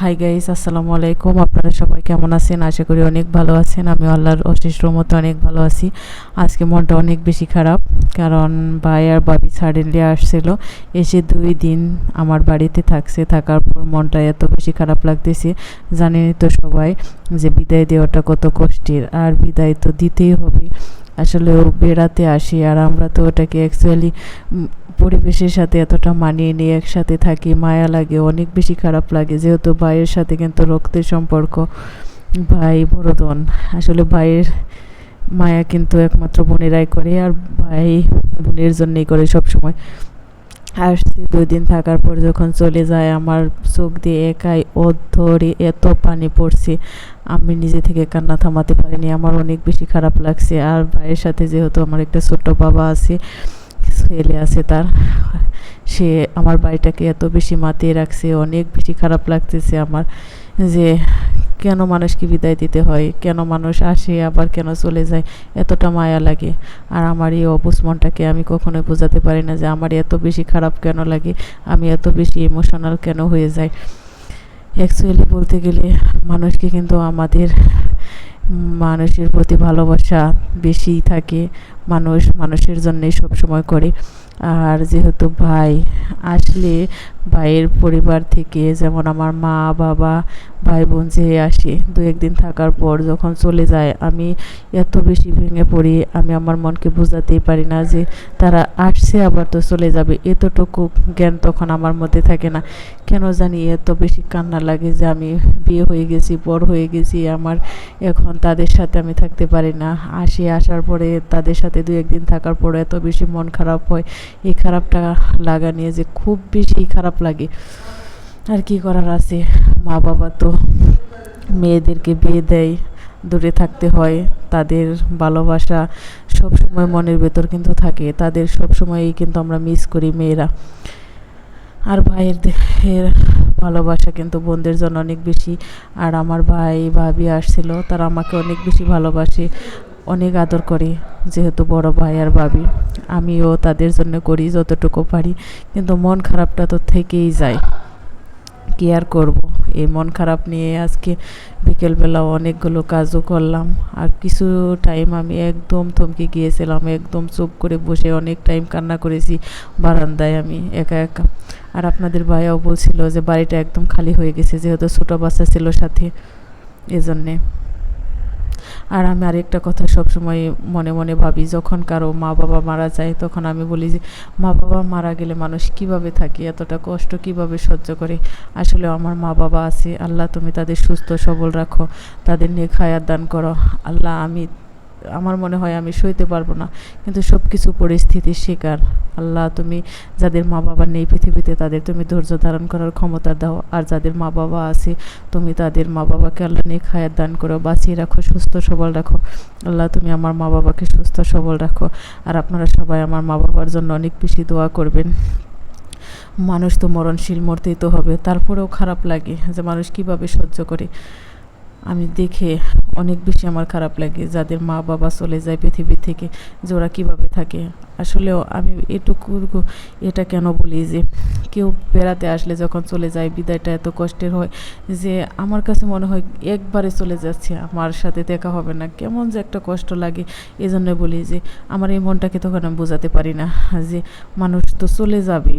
Hi guys আসসালামু আলাইকুম আপনারা সবাই কেমন আছেন? আশা করি অনেক ভালো আছেন। আমি আল্লাহর অশেষ রহমতে অনেক ভালো আছি। আজকে মনটা অনেক বেশি খারাপ, কারণ ভাই আর বাবি সাডেনলি আসছিল। এসে দুই দিন আমার বাড়িতে থাকছে। থাকার পর মনটা এত বেশি খারাপ লাগতেছে। জানেনই তো সবাই যে বিদায় দেওয়াটা কত কষ্টের। আর বিদায় তো দিতেই হবে। আসলে ও বেড়াতে আসি আর আমরা তো ওটাকে অ্যাকচুয়ালি পরিবেশের সাথে এতটা মানিয়ে নিয়ে একসাথে থাকি, মায়া লাগে, অনেক বেশি খারাপ লাগে। যেহেতু ভাইয়ের সাথে কিন্তু রক্তের সম্পর্ক, ভাই বড়দন আসলে ভাইয়ের মায়া কিন্তু একমাত্র বোনেরাই করে আর ভাই বোনের জন্যই করে সব সময় আসছে দুই দিন থাকার পর যখন চলে যায়, আমার চোখ দিয়ে একাই অধরে এত পানি পড়ছে। আমি নিজে থেকে কান্না থামাতে পারিনি, আমার অনেক বেশি খারাপ লাগছে। আর ভাইয়ের সাথে যেহেতু আমার একটা ছোট্ট বাবা আছে, ছেলে আছে তার, সে আমার বাড়িটাকে এত বেশি মাতিয়ে রাখছে, অনেক বেশি খারাপ লাগতেছে আমার যে কেন মানুষকে বিদায় দিতে হয়? কেন মানুষ আসে, আবার কেন চলে যায়? এতটা মায়া লাগে। আর আমার এই অবুস মনটাকে আমি কখনোই বোঝাতে পারি না যে আমার এত বেশি খারাপ কেন লাগে? আমি এত বেশি ইমোশনাল কেন হয়ে যাই? অ্যাকচুয়ালি বলতে গেলে মানুষকে কিন্তু আমাদের মানুষের প্রতি ভালোবাসা বেশিই থাকে। মানুষ, মানুষের জন্যই সব সময় করে। আর যেহেতু ভাই আসলে ভাইয়ের পরিবার থেকে যেমন আমার মা, বাবা ভাই বোন যে আসে দু একদিন থাকার পর যখন চলে যায়, আমি এত বেশি ভেঙে পড়ি, আমি আমার মনকে বোঝাতেই পারি না যে তারা আসছে আবার তো চলে যাবে। এতটুকু জ্ঞান তখন আমার মধ্যে থাকে না। কেন জানি এত বেশি কান্না লাগে যে আমি বিয়ে হয়ে গেছি, বড় হয়ে গেছি, আমার এখন তাদের সাথে আমি থাকতে পারি না। আসি, আসার পরে তাদের সাথে দু একদিন থাকার পর এত বেশি মন খারাপ হয়, এই খারাপটা লাগা নিয়ে যে খুব বেশি খারাপ লাগে। আর কি করার আছে? মা বাবা তো মেয়েদেরকে বিয়ে দেয়, দূরে থাকতে হয়, তাদের ভালোবাসা সব সময় মনের ভেতর কিন্তু থাকে, তাদের সব সময়ই কিন্তু আমরা মিস করি মেয়েরা। আর ভাইয়ের এর ভালোবাসা কিন্তু বোনদের জন্য অনেক বেশি, আর আমার ভাই ভাবি আসছিল, তারা আমাকে অনেক বেশি ভালোবাসে, অনেক আদর করে। যেহেতু বড় ভাই আর ভাবি, আমিও তাদের জন্য করি যতটুকু পারি, কিন্তু মন খারাপটা তো থেকেই যায়। কি আর করব? এই মন খারাপ নিয়ে আজকে বিকেলবেলা অনেকগুলো কাজও করলাম, আর কিছু টাইম আমি একদম থমকে গিয়েছিলাম, একদম চুপ করে বসে অনেক টাইম কান্না করেছি বারান্দায় আমি একা একা। আর আপনাদের ভাইয়াও বলছিল যে বাড়িটা একদম খালি হয়ে গেছে, যেহেতু ছোটো বাচ্চা ছিল সাথে, এজন্যে। আর আমি আরেকটা কথা সবসময় মনে মনে ভাবি, যখন কারও মা বাবা মারা যায়, তখন আমি বলি যে, মা বাবা মারা গেলে মানুষ কীভাবে থাকে? এতটা কষ্ট কীভাবে সহ্য করে? আসলে আমার মা বাবা আছে, আল্লাহ তুমি তাদের সুস্থ সবল রাখো, তাদের নিয়ে খায়ার দান করো। আল্লাহ আমি আমার মনে হয় আমি সইতে পারব না। কিন্তু সব কিছু পরিস্থিতির শিকার। আল্লাহ, তুমি যাদের মা বাবা নেই পৃথিবীতে, তাদের তুমি ধৈর্য ধারণ করার ক্ষমতা দাও। আর যাদের মা বাবা আছে, তুমি তাদের মা বাবাকে আল্লাহ নিয়ে খায়ার দান করো, বাঁচিয়ে রাখো, সুস্থ, সবল রাখো। আল্লাহ, তুমি আমার মা বাবাকে সুস্থ, সবল রাখো। আর আপনারা সবাই আমার মা বাবার জন্য অনেক বেশি দোয়া করবেন। মানুষ তো মরণশীল, মরতেই তো হবে। তারপরেও খারাপ লাগে যে মানুষ কীভাবে সহ্য করে। আমি দেখে অনেক বেশি আমার খারাপ লাগে যাদের মা বাবা চলে যায় পৃথিবী থেকে, যে ওরা কীভাবে থাকে। আসলেও আমি এটুকু এটা কেন বলি যে, কেউ বেড়াতে আসলে যখন চলে যায় বিদায়টা এত কষ্টের হয় যে, আমার কাছে মনে হয় একবারে চলে যাচ্ছে, আমার সাথে দেখা হবে না। কেমন যে একটা কষ্ট লাগে। এই জন্য বলি যে, আমার এই মনটাকে তখন আমি বোঝাতে পারি না যে, মানুষ তো চলে যাবে